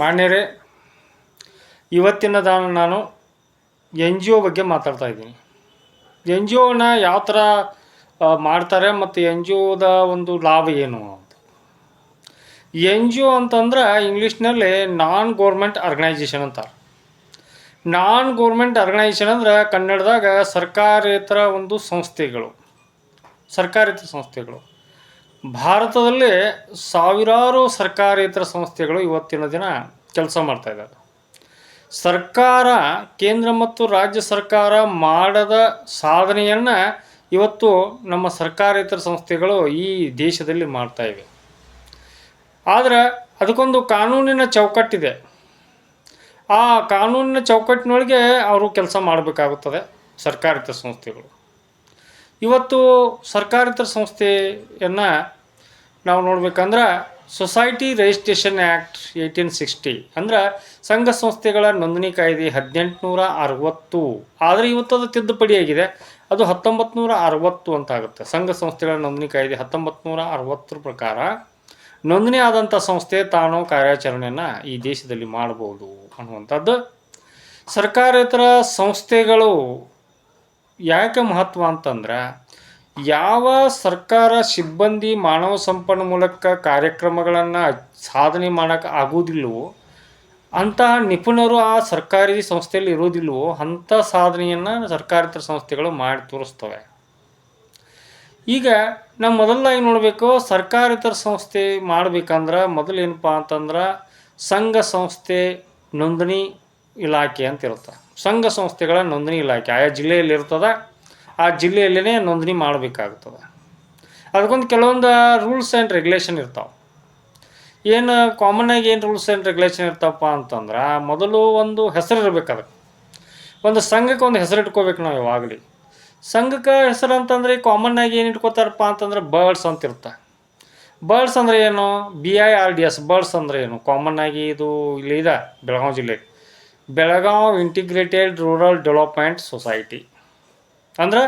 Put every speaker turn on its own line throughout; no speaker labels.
ಮಾನ್ಯರೇ, ಇವತ್ತಿನ ದಾನ ನಾನು ಎನ್ ಜಿ ಒ ಬಗ್ಗೆ ಮಾತಾಡ್ತಾ ಇದ್ದೀನಿ. ಎನ್ ಜಿ ಒನ ಯಾವ ಥರ ಮಾಡ್ತಾರೆ ಮತ್ತು ಎನ್ ಜಿ ಒದ ಒಂದು ಲಾಭ ಏನು ಅಂತ. ಎನ್ ಜಿ ಒ ಅಂತಂದ್ರೆ ಇಂಗ್ಲೀಷ್ನಲ್ಲಿ ನಾನ್ ಗೌರ್ಮೆಂಟ್ ಆರ್ಗನೈಜೇಷನ್ ಅಂತಾರೆ. ನಾನ್ ಗೌರ್ಮೆಂಟ್ ಆರ್ಗನೈಜೇಷನ್ ಅಂದ್ರೆ ಕನ್ನಡದಾಗ ಸರ್ಕಾರೇತರ ಒಂದು ಸಂಸ್ಥೆಗಳು. ಸರ್ಕಾರೇತರ ಸಂಸ್ಥೆಗಳು. ಭಾರತದಲ್ಲಿ ಸಾವಿರಾರು ಸರ್ಕಾರೇತರ ಸಂಸ್ಥೆಗಳು ಇವತ್ತಿನ ದಿನ ಕೆಲಸ ಮಾಡ್ತಾ ಇದ್ದಾರೆ ಸರ್ಕಾರ, ಕೇಂದ್ರ ಮತ್ತು ರಾಜ್ಯ ಸರ್ಕಾರ ಮಾಡದ ಸಾಧನೆಯನ್ನು ಇವತ್ತು ನಮ್ಮ ಸರ್ಕಾರೇತರ ಸಂಸ್ಥೆಗಳು ಈ ದೇಶದಲ್ಲಿ ಮಾಡ್ತಾ ಇವೆ. ಆದರೆ ಅದಕ್ಕೊಂದು ಕಾನೂನಿನ ಚೌಕಟ್ಟಿದೆ. ಆ ಕಾನೂನಿನ ಚೌಕಟ್ಟಿನೊಳಗೆ ಅವರು ಕೆಲಸ ಮಾಡಬೇಕಾಗುತ್ತದೆ ಸರ್ಕಾರೇತರ ಸಂಸ್ಥೆಗಳು. ಇವತ್ತು ಸರ್ಕಾರೇತರ ಸಂಸ್ಥೆಯನ್ನು ನಾವು ನೋಡ್ಬೇಕಂದ್ರೆ society registration act eighteen sixty ಅಂದ್ರೆ ಸಂಘ ಸಂಸ್ಥೆಗಳ ನೋಂದಣಿ ಕಾಯ್ದೆ ಹದಿನೆಂಟುನೂರ ಅರವತ್ತು. ಆದರೆ ಇವತ್ತು ಅದು ತಿದ್ದುಪಡಿ ಆಗಿದೆ. ಅದು ಹತ್ತೊಂಬತ್ತು ನೂರ ಅರವತ್ತು ಅಂತ ಆಗುತ್ತೆ. ಸಂಘ ಸಂಸ್ಥೆಗಳ ನೋಂದಣಿ ಕಾಯ್ದೆ ಹತ್ತೊಂಬತ್ತು ನೂರ ಅರವತ್ತರ ಪ್ರಕಾರ ನೋಂದಣಿ ಆದಂಥ ಸಂಸ್ಥೆ ತಾನು ಕಾರ್ಯಾಚರಣೆಯನ್ನು ಈ ದೇಶದಲ್ಲಿ ಮಾಡ್ಬೋದು ಅನ್ನುವಂಥದ್ದು. ಸರ್ಕಾರೇತರ ಸಂಸ್ಥೆಗಳು ಯಾಕೆ ಮಹತ್ವ ಅಂತಂದ್ರೆ ಯಾವ ಸರ್ಕಾರ ಸಿಬ್ಬಂದಿ ಮಾನವ ಸಂಪನ್ಮೂಲಕ ಕಾರ್ಯಕ್ರಮಗಳನ್ನು ಸಾಧನೆ ಮಾಡೋಕ್ಕೆ ಆಗೋದಿಲ್ಲವೋ ಅಂತಹ ನಿಪುಣರು ಆ ಸರ್ಕಾರಿ ಸಂಸ್ಥೆಯಲ್ಲಿ ಇರೋದಿಲ್ವೋ, ಅಂಥ ಸಾಧನೆಯನ್ನು ಸರ್ಕಾರೇತರ ಸಂಸ್ಥೆಗಳು ಮಾಡಿ ತೋರಿಸ್ತವೆ. ಈಗ ನಾವು ಮೊದಲಾಗಿ ನೋಡಬೇಕು, ಸರ್ಕಾರೇತರ ಸಂಸ್ಥೆ ಮಾಡ್ಬೇಕಂದ್ರೆ ಮೊದಲು ಏನಪ್ಪ ಅಂತಂದ್ರೆ ಸಂಘ ಸಂಸ್ಥೆ ನೋಂದಣಿ ಇಲಾಖೆ ಅಂತ ಇರುತ್ತೆ. ಸಂಘ ಸಂಸ್ಥೆಗಳ ನೋಂದಣಿ ಇಲಾಖೆ. ಆಯಾ ಜಿಲ್ಲೆಯಲ್ಲಿ ಇರ್ತದೆ, ಆ ಜಿಲ್ಲೆಯಲ್ಲೇ ನೋಂದಣಿ ಮಾಡಬೇಕಾಗ್ತದೆ. ಅದಕ್ಕೊಂದು ಕೆಲವೊಂದು ರೂಲ್ಸ್ ಆ್ಯಂಡ್ ರೆಗ್ಯುಲೇಷನ್ ಇರ್ತಾವೆ. ಏನು ಕಾಮನ್ ಆಗಿ ಏನು ರೂಲ್ಸ್ ಆ್ಯಂಡ್ ರೆಗ್ಯುಲೇಷನ್ ಇರ್ತಾವಪ್ಪ ಅಂತಂದ್ರೆ, ಮೊದಲು ಒಂದು ಹೆಸರು ಇರಬೇಕು ಅದಕ್ಕೆ. ಒಂದು ಸಂಘಕ್ಕೆ ಒಂದು ಹೆಸರು ಇಟ್ಕೋಬೇಕು ನಾವು ಯಾವಾಗಲಿ. ಸಂಘಕ್ಕೆ ಹೆಸರು ಅಂತಂದರೆ ಕಾಮನ್ ಆಗಿ ಏನು ಇಟ್ಕೋತಾರಪ್ಪ ಅಂತಂದ್ರೆ ಬರ್ಡ್ಸ್ ಅಂತ ಇರುತ್ತೆ ಬರ್ಡ್ಸ್ ಅಂದ್ರೆ ಏನು? B I R D S birds ಅಂದರೆ ಏನು? ಕಾಮನ್ ಆಗಿ ಇದು ಇಲ್ಲಿ ಇದೆ, ಬೆಳಗಾವಿ ಜಿಲ್ಲೆ Belgaum integrated rural development society ಅಂದ್ರೆ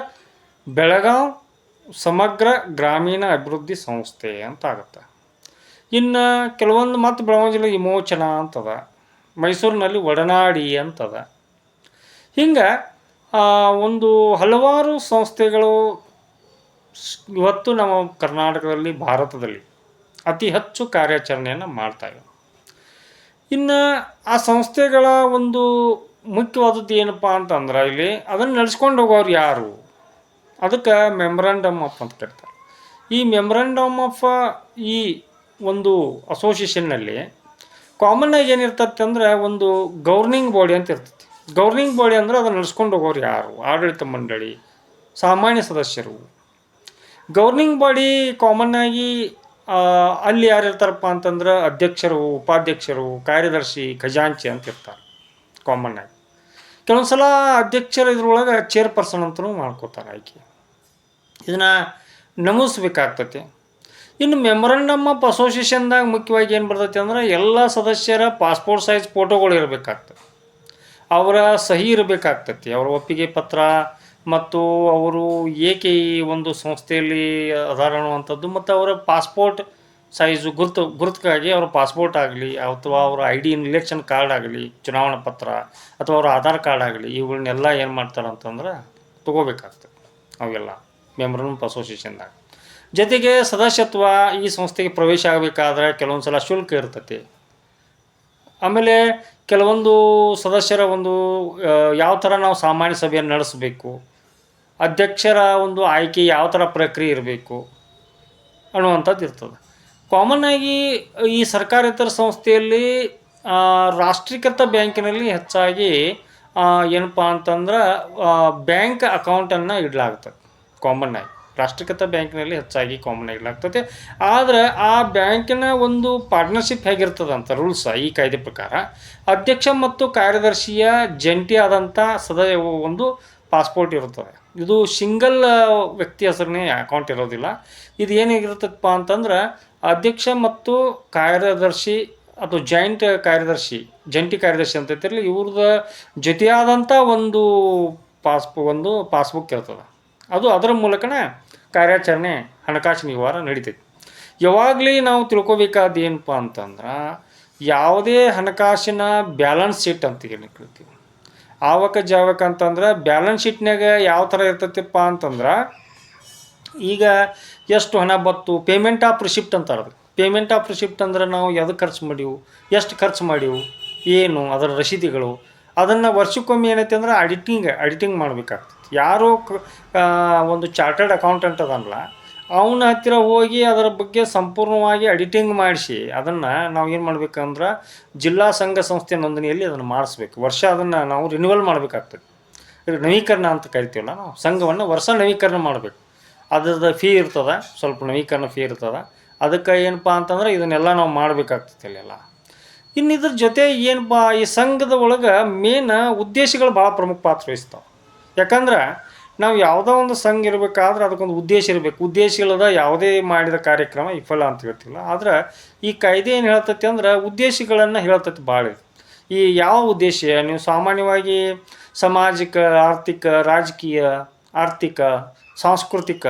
ಬೆಳಗಾವ್ ಸಮಗ್ರ ಗ್ರಾಮೀಣ ಅಭಿವೃದ್ಧಿ ಸಂಸ್ಥೆ ಅಂತ ಆಗುತ್ತೆ. ಇನ್ನು ಕೆಲವೊಂದು ಮತ್ತು ಬೆಳಗಾವಿ ಜಿಲ್ಲೆ ವಿಮೋಚನ ಅಂತದ. ಮೈಸೂರಿನಲ್ಲಿ ಒಡನಾಡಿ ಅಂತದ. ಹಿಂಗೆ ಒಂದು ಹಲವಾರು ಸಂಸ್ಥೆಗಳು ಇವತ್ತು ನಮ್ಮ ಕರ್ನಾಟಕದಲ್ಲಿ, ಭಾರತದಲ್ಲಿ ಅತಿ ಹೆಚ್ಚು ಕಾರ್ಯಾಚರಣೆಯನ್ನು ಮಾಡ್ತಾಯಿವೆ ಇನ್ನು ಆ ಸಂಸ್ಥೆಗಳ ಒಂದು ಮುಖ್ಯವಾದದ್ದು ಏನಪ್ಪ ಅಂತಂದ್ರೆ ಇಲ್ಲಿ ಅದನ್ನು ನಡೆಸ್ಕೊಂಡು ಹೋಗೋರು ಯಾರು? ಅದಕ್ಕೆ ಮೆಮ್ರಾಂಡಮ್ ಆಫ್ ಅಂತ ಕರೀತಾರೆ. ಈ ಮೆಮ್ರಾಂಡಮ್ ಆಫ್ ಈ ಒಂದು ಅಸೋಸಿಯೇಷನ್ನಲ್ಲಿ ಕಾಮನ್ ಆಗಿ ಏನಿರ್ತೈತೆ ಅಂದರೆ ಒಂದು ಗೌರ್ನಿಂಗ್ ಬಾಡಿ ಅಂತ ಇರ್ತೈತಿ. ಗೌರ್ನಿಂಗ್ ಬಾಡಿ ಅಂದ್ರೆ ಅದನ್ನು ನಡೆಸ್ಕೊಂಡು ಹೋಗೋರು ಯಾರು? ಆಡಳಿತ ಮಂಡಳಿ, ಸಾಮಾನ್ಯ ಸದಸ್ಯರು. ಗೌರ್ನಿಂಗ್ ಬಾಡಿ ಕಾಮನ್ ಆಗಿ ಅಲ್ಲಿ ಯಾರು ಇರ್ತಾರಪ್ಪ ಅಂತಂದ್ರೆ ಅಧ್ಯಕ್ಷರು, ಉಪಾಧ್ಯಕ್ಷರು, ಕಾರ್ಯದರ್ಶಿ, ಖಜಾಂಚಿ ಅಂತ ಇರ್ತಾರೆ ಕಾಮನ್ ಆಗಿ. ಕೆಲವೊಂದು ಸಲ ಅಧ್ಯಕ್ಷರು ಇದ್ರೊಳಗೆ ಚೇರ್ಪರ್ಸನ್ ಅಂತಲೂ ಮಾಡ್ಕೋತಾರೆ ಆಯ್ಕೆ. ಇದನ್ನು ನಮೂಸ್ಬೇಕಾಗ್ತೈತಿ ಇನ್ನು ಮೆಮೊರಂಡಮ್ ಆಫ್ ಅಸೋಸಿಯೇಷನ್ದಾಗ ಮುಖ್ಯವಾಗಿ ಏನು ಬರ್ತೈತಿ ಅಂದ್ರೆ ಎಲ್ಲ ಸದಸ್ಯರ ಪಾಸ್ಪೋರ್ಟ್ ಸೈಜ್ ಫೋಟೋಗಳು ಇರಬೇಕಾಗ್ತದೆ ಅವರ ಸಹಿ ಇರಬೇಕಾಗ್ತತಿ. ಅವರ ಒಪ್ಪಿಗೆ ಪತ್ರ ಮತ್ತು ಅವರು ಏಕೆ ಈ ಒಂದು ಸಂಸ್ಥೆಯಲ್ಲಿ ಅದಾರ ಅನ್ನುವಂಥದ್ದು ಮತ್ತು ಅವರ ಪಾಸ್ಪೋರ್ಟ್ ಸೈಜು ಗುರುತು ಗುರುತಕ್ಕಾಗಿ ಅವರ ಪಾಸ್ಪೋರ್ಟ್ ಆಗಲಿ ಅಥವಾ ಅವರ ಐ ಡಿ ಇಲೆಕ್ಷನ್ ಕಾರ್ಡ್ ಆಗಲಿ, ಚುನಾವಣಾ ಪತ್ರ ಅಥವಾ ಅವರ ಆಧಾರ್ ಕಾರ್ಡ್ ಆಗಲಿ ಇವುಗಳನ್ನೆಲ್ಲ ಏನು ಮಾಡ್ತಾರೆ ಅಂತಂದ್ರೆ ತೊಗೋಬೇಕಾಗ್ತದೆ ಅವೆಲ್ಲ ಮೆಂಬರ್ ಅಸೋಸಿಯೇಷನ್ದಾಗ ಜೊತೆಗೆ ಸದಸ್ಯತ್ವ ಈ ಸಂಸ್ಥೆಗೆ ಪ್ರವೇಶ ಆಗಬೇಕಾದ್ರೆ ಕೆಲವೊಂದು ಸಲ ಶುಲ್ಕ ಇರ್ತೈತಿ. ಆಮೇಲೆ ಕೆಲವೊಂದು ಸದಸ್ಯರ ಒಂದು ಯಾವ ಥರ ನಾವು ಸಾಮಾನ್ಯ ಸಭೆಯನ್ನು ನಡೆಸಬೇಕು ಅಧ್ಯಕ್ಷರ ಒಂದು ಆಯ್ಕೆ ಯಾವ ಥರ ಪ್ರಕ್ರಿಯೆ ಇರಬೇಕು ಅನ್ನುವಂಥದ್ದು ಇರ್ತದೆ. ಕಾಮನ್ ಆಗಿ ಈ ಸರ್ಕಾರೇತರ ಸಂಸ್ಥೆಯಲ್ಲಿ ರಾಷ್ಟ್ರೀಕೃತ ಬ್ಯಾಂಕಿನಲ್ಲಿ ಹೆಚ್ಚಾಗಿ ಏನಪ್ಪ ಅಂತಂದ್ರೆ ಬ್ಯಾಂಕ್ ಅಕೌಂಟನ್ನು ಇಡಲಾಗ್ತದೆ. ಕಾಮನ್ ಆಗಿ. ರಾಷ್ಟ್ರೀಕೃತ ಬ್ಯಾಂಕಿನಲ್ಲಿ ಹೆಚ್ಚಾಗಿ ಕಾಮನ್ ಆಗಿ ಇಡಲಾಗ್ತದೆ. ಆದರೆ ಆ ಬ್ಯಾಂಕಿನ ಒಂದು ಪಾರ್ಟ್ನರ್ಶಿಪ್ ಅಂತ ರೂಲ್ಸ್ ಈ ಕಾಯ್ದೆ ಪ್ರಕಾರ, ಅಧ್ಯಕ್ಷ ಮತ್ತು ಕಾರ್ಯದರ್ಶಿಯ ಜಂಟಿ ಆದಂಥ ಒಂದು ಪಾಸ್ಪೋರ್ಟ್ ಇರುತ್ತದೆ ಇದು ಸಿಂಗಲ್ ವ್ಯಕ್ತಿ ಹೆಸರನ್ನೇ ಅಕೌಂಟ್ ಇರೋದಿಲ್ಲ. ಇದು ಏನಾಗಿರ್ತದಪ್ಪ ಅಂತಂದ್ರೆ, ಅಧ್ಯಕ್ಷ ಮತ್ತು ಕಾರ್ಯದರ್ಶಿ ಅಥವಾ ಜಾಯಿಂಟ್ ಕಾರ್ಯದರ್ಶಿ, ಜಂಟಿ ಕಾರ್ಯದರ್ಶಿ ಅಂತ ಇರಲಿ ಇವ್ರದ ಜೊತೆಯಾದಂಥ ಒಂದು ಪಾಸ್ಬು ಒಂದು ಪಾಸ್ಬುಕ್ ಇರ್ತದೆ. ಅದು ಅದರ ಮೂಲಕನೇ ಕಾರ್ಯಾಚರಣೆ, ಹಣಕಾಸಿನ ವ್ಯವಹಾರ ನಡೀತೈತಿ. ಯಾವಾಗಲೇ ನಾವು ತಿಳ್ಕೊಬೇಕಾದ ಏನಪ್ಪ ಅಂತಂದ್ರೆ, ಯಾವುದೇ ಹಣಕಾಸಿನ ಬ್ಯಾಲೆನ್ಸ್ ಶೀಟ್ ಅಂತ ಏನು ಕರಿತೀವಿ ಆವಕ ಜಾವಕ ಅಂತಂದ್ರೆ ಬ್ಯಾಲೆನ್ಸ್ ಶೀಟ್ನಾಗ ಯಾವ ಥರ ಇರ್ತೈತಿಪ್ಪ ಅಂತಂದ್ರೆ ಈಗ ಎಷ್ಟು ಹಣ ಬತ್ತು ಪೇಮೆಂಟ್ ಆಫ್ ರಿಸಿಪ್ಟ್ ಅಂತಾರೆ ಅದು. ಪೇಮೆಂಟ್ ಆಫ್ ರಿಸಿಪ್ಟ್ ಅಂದ್ರೆ ನಾವು ಯಾವ್ದು ಖರ್ಚು ಮಾಡೀವು, ಎಷ್ಟು ಖರ್ಚು ಮಾಡೀವು, ಏನು, ಅದರ ರಸೀದಿಗಳು ಅದನ್ನು ವರ್ಷಕ್ಕೊಮ್ಮೆ ಏನೈತೆ ಅಂದ್ರೆ ಅಡಿಟಿಂಗ್ ಅಡಿಟಿಂಗ್ ಮಾಡಬೇಕಾಗ್ತದೆ ಯಾರೋ ಒಂದು ಚಾರ್ಟರ್ಡ್ ಅಕೌಂಟೆಂಟ್ ಅದಲ್ಲ ಅವನ ಹತ್ತಿರ ಹೋಗಿ ಅದರ ಬಗ್ಗೆ ಸಂಪೂರ್ಣವಾಗಿ ಅಡಿಟಿಂಗ್ ಮಾಡಿಸಿ, ಅದನ್ನು ನಾವು ಏನು ಮಾಡ್ಬೇಕಂದ್ರೆ ಜಿಲ್ಲಾ ಸಂಘ ಸಂಸ್ಥೆ ನೋಂದಣಿಯಲ್ಲಿ ಅದನ್ನು ಮಾಡಿಸ್ಬೇಕು. ವರ್ಷ ಅದನ್ನು ನಾವು ರಿನ್ಯೂವಲ್ ಮಾಡಬೇಕಾಗ್ತದೆ. ನವೀಕರಣ ಅಂತ ಕರಿತೀವಲ್ಲ ನಾವು. ಸಂಘವನ್ನು ವರ್ಷ ನವೀಕರಣ ಮಾಡಬೇಕು. ಅದ್ರದ್ದು ಫೀ ಇರ್ತದೆ, ಸ್ವಲ್ಪ ನವೀಕರಣ ಫೀ ಇರ್ತದೆ. ಅದಕ್ಕೆ ಏನಪ್ಪ ಅಂತಂದ್ರೆ ಇದನ್ನೆಲ್ಲ ನಾವು ಮಾಡಬೇಕಾಗ್ತದೆ ಅಲ್ಲೆಲ್ಲ ಇನ್ನು ಇದ್ರ ಜೊತೆ ಏನಪ್ಪ ಈ ಸಂಘದ ಒಳಗೆ ಮೇನ್ ಉದ್ದೇಶಗಳು ಭಾಳ ಪ್ರಮುಖ ಪಾತ್ರ ವಹಿಸ್ತಾವೆ. ಯಾಕಂದ್ರೆ ನಾವು ಯಾವುದೋ ಒಂದು ಸಂಘ ಇರಬೇಕಾದ್ರೆ ಅದಕ್ಕೊಂದು ಉದ್ದೇಶ ಇರಬೇಕು. ಉದ್ದೇಶ ಇಲ್ಲದ ಯಾವುದೇ ಮಾಡಿದ ಕಾರ್ಯಕ್ರಮ ವಿಫಲ ಅಂತ ಹೇಳ್ತಿಲ್ಲ. ಆದ್ರೆ ಈ ಕಾಯ್ದೆ ಏನು ಹೇಳ್ತೈತಿ ಅಂದ್ರೆ ಉದ್ದೇಶಗಳನ್ನು ಹೇಳ್ತೈತಿ ಭಾಳ ಈ ಯಾವ ಉದ್ದೇಶ? ನೀವು ಸಾಮಾನ್ಯವಾಗಿ ಸಾಮಾಜಿಕ, ಆರ್ಥಿಕ, ರಾಜಕೀಯ, ಆರ್ಥಿಕ, ಸಾಂಸ್ಕೃತಿಕ,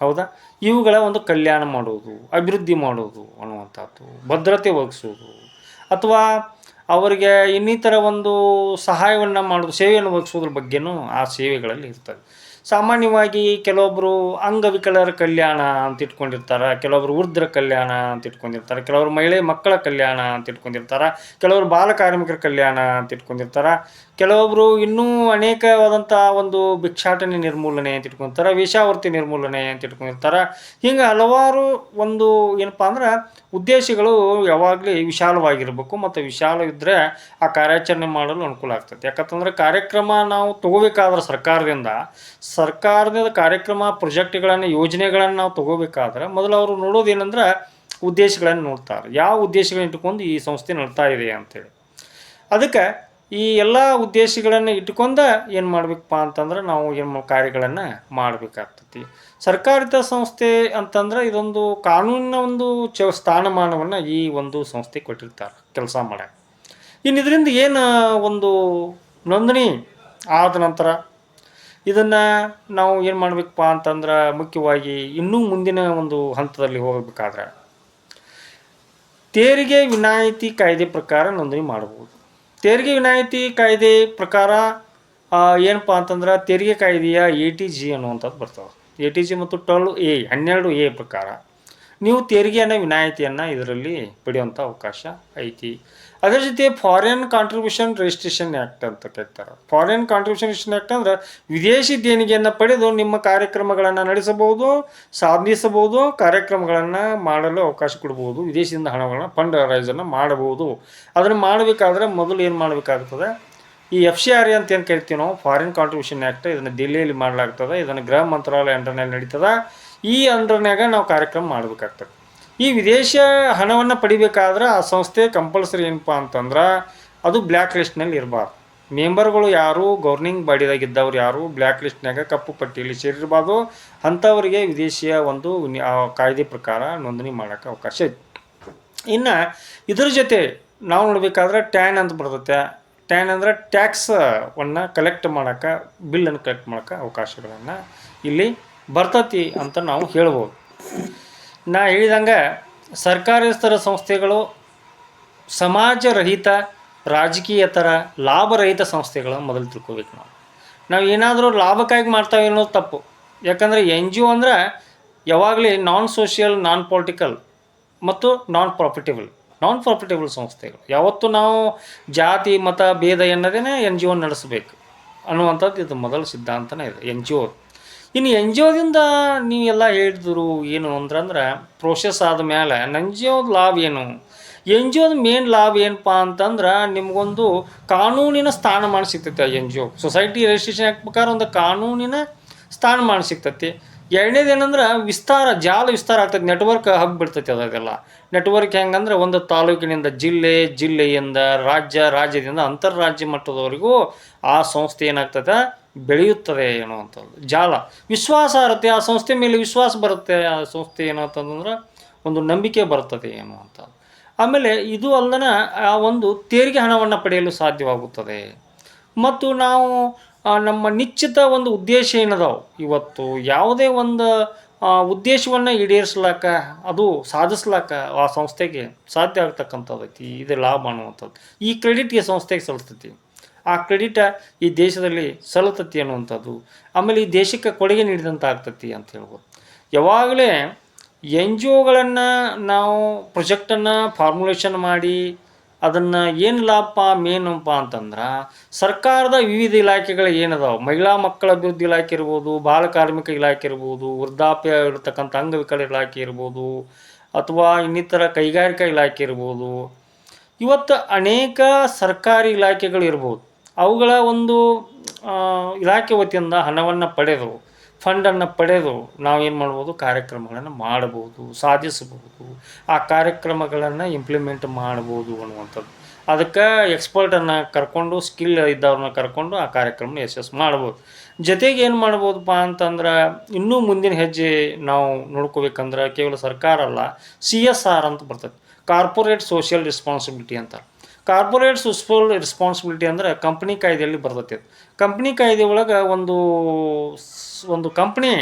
ಹೌದಾ? ಇವುಗಳ ಒಂದು ಕಲ್ಯಾಣ ಮಾಡೋದು, ಅಭಿವೃದ್ಧಿ ಮಾಡೋದು ಅನ್ನುವಂಥದ್ದು, ಭದ್ರತೆ ಒದಗಿಸೋದು. ಅಥವಾ ಅವರಿಗೆ ಇನ್ನಿತರ ಒಂದು ಸಹಾಯವನ್ನು ಮಾಡೋದು ಸೇವೆಯನ್ನು ಒದಗಿಸೋದ್ರ ಬಗ್ಗೆಯೂ ಆ ಸೇವೆಗಳಲ್ಲಿ ಇರ್ತದೆ. ಸಾಮಾನ್ಯವಾಗಿ ಕೆಲವೊಬ್ಬರು ಅಂಗವಿಕಲರ ಕಲ್ಯಾಣ ಅಂತ ಇಟ್ಕೊಂಡಿರ್ತಾರೆ, ಕೆಲವೊಬ್ರು ವೃದ್ಧರ ಕಲ್ಯಾಣ ಅಂತ ಇಟ್ಕೊಂಡಿರ್ತಾರೆ ಕೆಲವರು ಮಹಿಳೆ ಮಕ್ಕಳ ಕಲ್ಯಾಣ ಅಂತ ಇಟ್ಕೊಂಡಿರ್ತಾರೆ ಕೆಲವರು ಬಾಲ ಕಾರ್ಮಿಕರ ಕಲ್ಯಾಣ ಅಂತ ಇಟ್ಕೊಂಡಿರ್ತಾರೆ ಕೆಲವೊಬ್ಬರು ಇನ್ನೂ ಅನೇಕವಾದಂಥ ಒಂದು ಭಿಕ್ಷಾಟನೆ ನಿರ್ಮೂಲನೆ ಅಂತ ಇಟ್ಕೊಂತಾರೆ, ವೇಷಾವರ್ತಿ ನಿರ್ಮೂಲನೆ ಅಂತ ಇಟ್ಕೊಂಡಿರ್ತಾರೆ. ಹಿಂಗೆ ಹಲವಾರು ಒಂದು ಏನಪ್ಪ ಅಂದ್ರೆ ಉದ್ದೇಶಗಳು ಯಾವಾಗಲೂ ವಿಶಾಲವಾಗಿರಬೇಕು ಮತ್ತು ವಿಶಾಲ ಇದ್ದರೆ ಆ ಕಾರ್ಯಾಚರಣೆ ಮಾಡಲು ಅನುಕೂಲ ಆಗ್ತದೆ ಯಾಕಂತಂದ್ರೆ ಕಾರ್ಯಕ್ರಮ ನಾವು ತಗೋಬೇಕಾದ್ರೆ ಸರ್ಕಾರದಿಂದ ಸರ್ಕಾರದ ಕಾರ್ಯಕ್ರಮ, ಪ್ರೊಜೆಕ್ಟ್ಗಳನ್ನು, ಯೋಜನೆಗಳನ್ನು ನಾವು ತಗೋಬೇಕಾದ್ರೆ ಮೊದಲು ಅವರು ನೋಡೋದೇನೆಂದ್ರೆ ಉದ್ದೇಶಗಳನ್ನು ನೋಡ್ತಾರೆ. ಯಾವ ಉದ್ದೇಶಗಳನ್ನ ಇಟ್ಕೊಂಡು ಈ ಸಂಸ್ಥೆ ನಡ್ತಾ ಇದೆ ಅಂತೇಳಿ. ಅದಕ್ಕೆ ಈ ಎಲ್ಲ ಉದ್ದೇಶಗಳನ್ನು ಇಟ್ಕೊಂಡ ಏನು ಮಾಡಬೇಕಪ್ಪ ಅಂತಂದ್ರೆ ನಾವು ಏನು ಕಾರ್ಯಗಳನ್ನು ಮಾಡಬೇಕಾಗ್ತತಿ. ಸರ್ಕಾರಿತ ಸಂಸ್ಥೆ ಅಂತಂದ್ರೆ ಇದೊಂದು ಕಾನೂನಿನ ಒಂದು ಚ, ಸ್ಥಾನಮಾನವನ್ನು ಈ ಒಂದು ಸಂಸ್ಥೆ ಕೊಟ್ಟಿರ್ತಾರೆ ಕೆಲಸ ಮಾಡಕ್ಕೆ ಇನ್ನು ಇದರಿಂದ ಏನು ಒಂದು ನೋಂದಣಿ ಆದ ನಂತರ ಇದನ್ನು ನಾವು ಏನು ಮಾಡಬೇಕಪ್ಪ ಅಂತಂದ್ರೆ ಮುಖ್ಯವಾಗಿ ಇನ್ನೂ ಮುಂದಿನ ಒಂದು ಹಂತದಲ್ಲಿ ಹೋಗಬೇಕಾದ್ರೆ ತೆರಿಗೆ ವಿನಾಯಿತಿ ಕಾಯ್ದೆ ಪ್ರಕಾರ ನೋಂದಣಿ ಮಾಡಬಹುದು ತೆರಿಗೆ ವಿನಾಯಿತಿ ಕಾಯ್ದೆ ಪ್ರಕಾರ ಏನಪ್ಪ ಅಂತಂದ್ರೆ ತೆರಿಗೆ ಕಾಯ್ದೆಯ ಎ ಟಿ ಜಿ ಅನ್ನುವಂಥದ್ದು ಬರ್ತವೆ. ಎ ಟಿ ಜಿ ಮತ್ತು ಟ್ವೆಲ್ ಎ, ಹನ್ನೆರಡು ಎ ಪ್ರಕಾರ ನೀವು ತೆರಿಗೆಯನ್ನು ವಿನಾಯಿತಿಯನ್ನು ಇದರಲ್ಲಿ ಪಡೆಯುವಂಥ ಅವಕಾಶ ಐತಿ. ಅದರ ಜೊತೆ ಫಾರಿನ್ ಕಾಂಟ್ರಿಬ್ಯೂಷನ್ ರಿಜಿಸ್ಟ್ರೇಷನ್ ಆ್ಯಕ್ಟ್ ಅಂತ ಕರೀತಾರೆ ಫಾರಿನ್ ಕಾಂಟ್ರಿಬ್ಯೂಷನ್ ರಿಜಿಸ್ಟ್ರೇಷನ್ ಆ್ಯಕ್ಟ್ ಅಂದ್ರೆ ವಿದೇಶಿ ದೇಣಿಗೆಯನ್ನು ಪಡೆದು ನಿಮ್ಮ ಕಾರ್ಯಕ್ರಮಗಳನ್ನು ನಡೆಸಬಹುದು, ಸಾಧಿಸಬಹುದು, ಕಾರ್ಯಕ್ರಮಗಳನ್ನು ಮಾಡಲು ಅವಕಾಶ ಕೊಡಬಹುದು, ವಿದೇಶದಿಂದ ಹಣಗಳನ್ನು ಫಂಡ್ ರೈಸನ್ನು ಮಾಡಬಹುದು. ಅದನ್ನು ಮಾಡಬೇಕಾದ್ರೆ ಮೊದಲು ಏನು ಮಾಡಬೇಕಾಗ್ತದೆ? ಈ ಎಫ್ ಸಿ ಆರ್ ಎ ಅಂತ ಏನು ಕರಿತೀವಿ ನಾವು? ಫಾರಿನ್ ಕಾಂಟ್ರಿಬ್ಯೂಷನ್ ಆ್ಯಕ್ಟ್ ಇದನ್ನು ದಿಲ್ಲಿಯಲ್ಲಿ ಮಾಡಲಾಗ್ತದೆ, ಇದನ್ನು ಗೃಹ ಮಂತ್ರಾಲಯ ಅಂಡರ್ನಲ್ಲಿ ನಡೀತದೆ. ಈ ಅಂಡರ್ನಾಗ ನಾವು ಕಾರ್ಯಕ್ರಮ ಮಾಡಬೇಕಾಗ್ತದೆ. ಈ ವಿದೇಶ ಹಣವನ್ನು ಪಡಿಬೇಕಾದ್ರೆ ಆ ಸಂಸ್ಥೆ ಕಂಪಲ್ಸರಿ ಏನಪ್ಪ ಅಂತಂದ್ರೆ ಅದು ಬ್ಲ್ಯಾಕ್ ಲಿಸ್ಟ್ನಲ್ಲಿ ಇರಬಾರ್ದು. ಮೆಂಬರ್ಗಳು ಯಾರು ಗೌರ್ನಿಂಗ್ ಬಾಡಿದಾಗ ಇದ್ದವ್ರು ಯಾರು ಬ್ಲ್ಯಾಕ್ ಲಿಸ್ಟ್ನಾಗ ಕಪ್ಪು ಪಟ್ಟಿಯಲ್ಲಿ ಸೇರಿರಬಾರ್ದು. ಅಂಥವರಿಗೆ ವಿದೇಶಿಯ ಒಂದು ಕಾಯ್ದೆ ಪ್ರಕಾರ ನೋಂದಣಿ ಮಾಡೋಕ್ಕೆ ಅವಕಾಶ ಐತಿ. ಇನ್ನು ಇದ್ರ ಜೊತೆ ನಾವು ನೋಡಬೇಕಾದ್ರೆ ಟ್ಯಾನ್ ಅಂತ ಬರ್ತೈತೆ. ಟ್ಯಾನ್ ಅಂದ್ರೆ ಟ್ಯಾಕ್ಸವನ್ನು ಕಲೆಕ್ಟ್ ಮಾಡೋಕ್ಕೆ ಬಿಲ್ಲನ್ನು ಕಲೆಕ್ಟ್ ಮಾಡೋಕ್ಕೆ ಅವಕಾಶಗಳನ್ನು ಇಲ್ಲಿ ಬರ್ತತಿ ಅಂತ ನಾವು ಹೇಳ್ಬೋದು. ನಾ ಹೇಳಿದಂಗೆ ಸರ್ಕಾರೇತರ ಸಂಸ್ಥೆಗಳು ಸಮಾಜರಹಿತ, ರಾಜಕೀಯತರ ಲಾಭರಹಿತ ಸಂಸ್ಥೆಗಳ ಮೊದಲು ತಿಳ್ಕೊಬೇಕು ನಾವು. ನಾವು ಏನಾದರೂ ಲಾಭಕ್ಕಾಗಿ ಮಾಡ್ತಾವೆ ಅನ್ನೋದು ತಪ್ಪು. ಯಾಕಂದರೆ ಎನ್ ಜಿ ಒ ಅಂದ್ರೆ ಯಾವಾಗಲೇ ನಾನ್ ಸೋಷಿಯಲ್ ನಾನ್ ಪೊಲಿಟಿಕಲ್ ಮತ್ತು ನಾನ್ ಪ್ರಾಫಿಟೇಬಲ್ ನಾನ್ ಪ್ರಾಫಿಟೇಬಲ್ ಸಂಸ್ಥೆಗಳು. ಯಾವತ್ತೂ ನಾವು ಜಾತಿ, ಮತ, ಭೇದ ಎನ್ನದೇ ಎನ್ ಜಿ ಒ ನಡೆಸಬೇಕು ಅನ್ನುವಂಥದ್ದು ಇದು ಮೊದಲ ಸಿದ್ಧಾಂತನೇ ಇದೆ. ಎನ್ ಜಿ ಒ ಇನ್ನು ಎನ್ ಜಿ ಒದಿಂದ ನೀವೆಲ್ಲ ಹೇಳಿದ್ರು ಏನು ಅಂದ್ರಂದ್ರೆ ಪ್ರೋಸೆಸ್ ಆದ ಮೇಲೆ ಎನ್ ಜಿ ಒದ ಲಾಭ ಏನು? ಎನ್ ಜಿ ಒದ ಮೇನ್ ಲಾಭ ಏನಪ್ಪ ಅಂತಂದ್ರೆ ನಿಮಗೊಂದು ಕಾನೂನಿನ ಸ್ಥಾನಮಾನ ಸಿಗ್ತೈತೆ N G O. Society registration act ಪ್ರಕಾರ ಒಂದು ಕಾನೂನಿನ ಸ್ಥಾನಮಾನ ಸಿಗ್ತೈತಿ. ಎರಡನೇದು ಏನಂದ್ರೆ ವಿಸ್ತಾರ, ಜಾಲ ವಿಸ್ತಾರ ಆಗ್ತೈತಿ. ನೆಟ್ವರ್ಕ್ ಹಬ್ ಬಿಡ್ತೈತಿ ಅದೆಲ್ಲ. ನೆಟ್ವರ್ಕ್ ಹೆಂಗಂದ್ರೆ ಒಂದು ತಾಲೂಕಿನಿಂದ ಜಿಲ್ಲೆ, ಜಿಲ್ಲೆಯಿಂದ ರಾಜ್ಯ, ರಾಜ್ಯದಿಂದ ಅಂತಾರಾಜ್ಯ ಮಟ್ಟದವರೆಗೂ ಆ ಸಂಸ್ಥೆ ಏನಾಗ್ತದೆ ಬೆಳೆಯುತ್ತದೆ ಅನ್ನುವಂಥದ್ದು ಜಾಲ. ವಿಶ್ವಾಸಾರ್ಹತೆ ಆ ಸಂಸ್ಥೆ ಮೇಲೆ ವಿಶ್ವಾಸ ಬರುತ್ತೆ, ಆ ಸಂಸ್ಥೆ ಏನಂತಂದ್ರೆ ಒಂದು ನಂಬಿಕೆ ಬರ್ತದೆ ಅನ್ನುವಂಥದ್ದು ಆಮೇಲೆ ಇದು ಅಲ್ಲದೆ ಆ ಒಂದು ತೆರಿಗೆ ಹಣವನ್ನು ಪಡೆಯಲು ಸಾಧ್ಯವಾಗುತ್ತದೆ. ಮತ್ತು ನಾವು ನಮ್ಮ ನಿಶ್ಚಿತ ಒಂದು ಉದ್ದೇಶ ಏನದಾವು? ಇವತ್ತು ಯಾವುದೇ ಒಂದು ಉದ್ದೇಶವನ್ನು ಈಡೇರಿಸ್ಲಾಕ, ಅದು ಸಾಧಿಸ್ಲಾಕ ಆ ಸಂಸ್ಥೆಗೆ ಸಾಧ್ಯ ಆಗ್ತಕ್ಕಂಥದ್ದು ಐತಿ ಇದು ಲಾಭ ಅನ್ನುವಂಥದ್ದು. ಈ ಕ್ರೆಡಿಟ್ ಈ ಸಂಸ್ಥೆಗೆ ಸಲ್ತೈತಿ ಆ ಕ್ರೆಡಿಟ ಈ ದೇಶದಲ್ಲಿ ಸಲ್ಲತತಿ ಅನ್ನುವಂಥದ್ದು. ಆಮೇಲೆ ಈ ದೇಶಕ್ಕೆ ಕೊಡುಗೆ ನೀಡಿದಂಥ ಆಗ್ತತಿ ಅಂತ ಹೇಳ್ಬೋದು. ಯಾವಾಗಲೇ ಎನ್ ಜಿ ಒಗಳನ್ನು ನಾವು ಪ್ರೊಜೆಕ್ಟನ್ನು ಫಾರ್ಮುಲೇಷನ್ ಮಾಡಿ ಅದನ್ನು ಏನು ಲಾಭ ಮೇನಪ್ಪ ಅಂತಂದ್ರೆ ಸರ್ಕಾರದ ವಿವಿಧ ಇಲಾಖೆಗಳು ಏನದಾವೆ? ಮಹಿಳಾ ಮಕ್ಕಳ ಅಭಿವೃದ್ಧಿ ಇಲಾಖೆ ಇರ್ಬೋದು, ಬಾಲ ಕಾರ್ಮಿಕ ಇಲಾಖೆ ಇರ್ಬೋದು, ವೃದ್ಧಾಪ್ಯ ಇರತಕ್ಕಂಥ ಅಂಗವಿಕಲ ಇಲಾಖೆ ಇರ್ಬೋದು, ಅಥವಾ ಇನ್ನಿತರ ಕೈಗಾರಿಕಾ ಇಲಾಖೆ ಇರ್ಬೋದು. ಇವತ್ತು ಅನೇಕ ಸರ್ಕಾರಿ ಇಲಾಖೆಗಳು ಇರ್ಬೋದು. ಅವುಗಳ ಒಂದು ಇಲಾಖೆ ವತಿಯಿಂದ ಹಣವನ್ನು ಪಡೆದು ಫಂಡನ್ನು ಪಡೆದು ನಾವೇನು ಮಾಡ್ಬೋದು, ಕಾರ್ಯಕ್ರಮಗಳನ್ನು ಮಾಡಬಹುದು ಸಾಧಿಸಬಹುದು ಆ ಕಾರ್ಯಕ್ರಮಗಳನ್ನು ಇಂಪ್ಲಿಮೆಂಟ್ ಮಾಡ್ಬೋದು ಅನ್ನುವಂಥದ್ದು. ಅದಕ್ಕೆ ಎಕ್ಸ್ಪರ್ಟನ್ನು ಕರ್ಕೊಂಡು ಸ್ಕಿಲ್ ಇದ್ದವ್ರನ್ನ ಕರ್ಕೊಂಡು ಆ ಕಾರ್ಯಕ್ರಮ ಯಶಸ್ಸು ಮಾಡ್ಬೋದು. ಜೊತೆಗೆ ಏನು ಮಾಡ್ಬೋದಪ್ಪ ಅಂತಂದ್ರೆ, ಇನ್ನೂ ಮುಂದಿನ ಹೆಜ್ಜೆ ನಾವು ನೋಡ್ಕೋಬೇಕಂದ್ರೆ ಕೇವಲ ಸರ್ಕಾರ ಅಲ್ಲ ಸಿ ಎಸ್ ಆರ್ ಅಂತ ಬರ್ತದೆ. ಕಾರ್ಪೊರೇಟ್ ಸೋಷಿಯಲ್ ರೆಸ್ಪಾನ್ಸಿಬಿಲಿಟಿ ಅಂತ ಕಾರ್ಪೊರೇಟ್ ಸೋಷಿಯಲ್ ರೆಸ್ಪಾನ್ಸಿಬಿಲಿಟಿ ಅಂದ್ರೆ ಕಂಪ್ನಿ ಕಾಯ್ದೆಯಲ್ಲಿ ಬರ್ತೈತೆ ಕಂಪ್ನಿ ಕಾಯ್ದೆ ಒಳಗೆ ಒಂದು ಒಂದು ಕಂಪ್ನಿ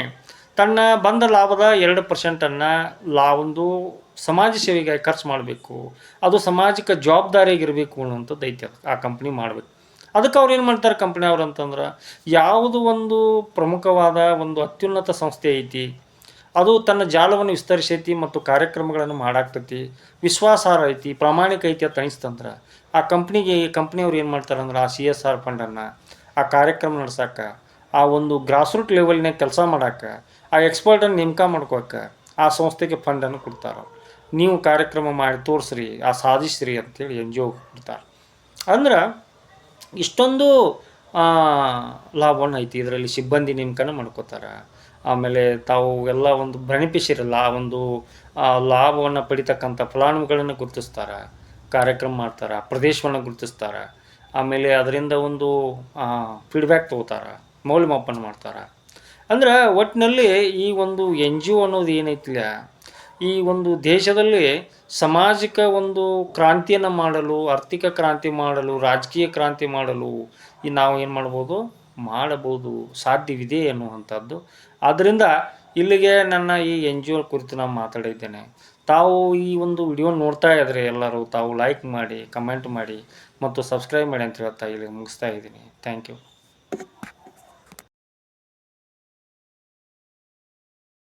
ತನ್ನ ಬಂದ ಲಾಭದ ಎರಡು ಪರ್ಸೆಂಟನ್ನು ಲಾ, ಒಂದು ಸಮಾಜ ಸೇವೆಗೆ ಖರ್ಚು ಮಾಡಬೇಕು ಅದು ಸಮಾಜಕ್ಕೆ ಜವಾಬ್ದಾರಿಯಾಗಿರಬೇಕು ಅನ್ನೋಂಥದ್ದು ಐತೆ. ಆ ಕಂಪ್ನಿ ಮಾಡಬೇಕು ಅದಕ್ಕೆ ಅವ್ರು ಏನು ಮಾಡ್ತಾರೆ ಕಂಪ್ನಿ ಅವ್ರು ಅಂತಂದ್ರೆ, ಯಾವುದು ಒಂದು ಪ್ರಮುಖವಾದ ಒಂದು ಅತ್ಯುನ್ನತ ಸಂಸ್ಥೆ ಐತಿ ಅದು ತನ್ನ ಜಾಲವನ್ನು ವಿಸ್ತರಿಸೈತಿ ಮತ್ತು ಕಾರ್ಯಕ್ರಮಗಳನ್ನು ಮಾಡಾಕ್ತೈತಿ. ವಿಶ್ವಾಸಾರ್ಹ ಐತಿ, ಪ್ರಾಮಾಣಿಕ ಐತಿ ಅಂತ ಅನಿಸ್ತಂದ್ರೆ ಆ ಕಂಪ್ನಿಗೆ, ಕಂಪ್ನಿಯವ್ರು ಏನು ಮಾಡ್ತಾರೆ ಅಂದ್ರೆ ಆ ಸಿ ಎಸ್ ಆರ್ ಫಂಡನ್ನು ಆ ಕಾರ್ಯಕ್ರಮ ನಡೆಸೋಕೆ, ಆ ಒಂದು ಗ್ರಾಸ್ ರೂಟ್ ಲೆವೆಲ್ನಾಗ ಕೆಲಸ ಮಾಡೋಕೆ, ಆ ಎಕ್ಸ್ಪರ್ಟನ್ನು ನೇಮಕ ಮಾಡ್ಕೋಕೆ ಆ ಸಂಸ್ಥೆಗೆ ಫಂಡನ್ನು ಕೊಡ್ತಾರೆ. ನೀವು ಕಾರ್ಯಕ್ರಮ ಮಾಡಿ ತೋರಿಸ್ರಿ, ಆ ಸಾಧಿಸ್ರಿ ಅಂತೇಳಿ ಎನ್ ಜಿ ಒ ಕೊಡ್ತಾರೆ. ಅಂದ್ರೆ ಇಷ್ಟೊಂದು ಲಾಭವನ್ನು ಐತಿ, ಇದರಲ್ಲಿ ಸಿಬ್ಬಂದಿ ನೇಮಕನ ಮಾಡ್ಕೋತಾರೆ. ಆಮೇಲೆ ತಾವು ಎಲ್ಲ ಒಂದು ಬೆನಿಫಿಷರಿಲ್ಲ ಆ ಒಂದು ಲಾಭವನ್ನು ಪಡಿತಕ್ಕಂಥ ಫಲಾನುಭವಿಗಳನ್ನು ಗುರುತಿಸ್ತಾರೆ, ಕಾರ್ಯಕ್ರಮ ಮಾಡ್ತಾರೆ, ಪ್ರದೇಶವನ್ನು ಗುರುತಿಸ್ತಾರೆ. ಆಮೇಲೆ ಅದರಿಂದ ಒಂದು ಫೀಡ್ಬ್ಯಾಕ್ ತೊಗೋತಾರೆ, ಮೌಲ್ಯಮಾಪನ ಮಾಡ್ತಾರೆ. ಅಂದ್ರೆ ಒಟ್ಟಿನಲ್ಲಿ ಈ ಒಂದು ಎನ್ ಜಿ ಒ ಅನ್ನೋದು ಏನೈತಿಲ್ಲ ಈ ಒಂದು ದೇಶದಲ್ಲಿ ಸಾಮಾಜಿಕ ಒಂದು ಕ್ರಾಂತಿಯನ್ನು ಮಾಡಲು, ಆರ್ಥಿಕ ಕ್ರಾಂತಿ ಮಾಡಲು, ರಾಜಕೀಯ ಕ್ರಾಂತಿ ಮಾಡಲು ಈ ನಾವು ಏನು ಮಾಡ್ಬೋದು? ಮಾಡಬಹುದು ಸಾಧ್ಯವಿದೆ ಎನ್ನುವಂಥದ್ದು. ಆದ್ದರಿಂದ ಇಲ್ಲಿಗೆ ನನ್ನ ಈ ಎನ್ ಜಿ ಒ ಕುರಿತು ನಾನು ಮಾತಾಡಿದ್ದೇನೆ. ತಾವು ಈ ಒಂದು ವಿಡಿಯೋ ನೋಡ್ತಾ ಇದ್ದರೆ ಎಲ್ಲರೂ ತಾವು ಲೈಕ್ ಮಾಡಿ ಕಮೆಂಟ್ ಮಾಡಿ ಮತ್ತು ಸಬ್ಸ್ಕ್ರೈಬ್ ಮಾಡಿ ಅಂತ ಹೇಳ್ತಾ ಇಲ್ಲಿ ಮುಗಿಸ್ತಾ ಇದ್ದೀನಿ. Thank you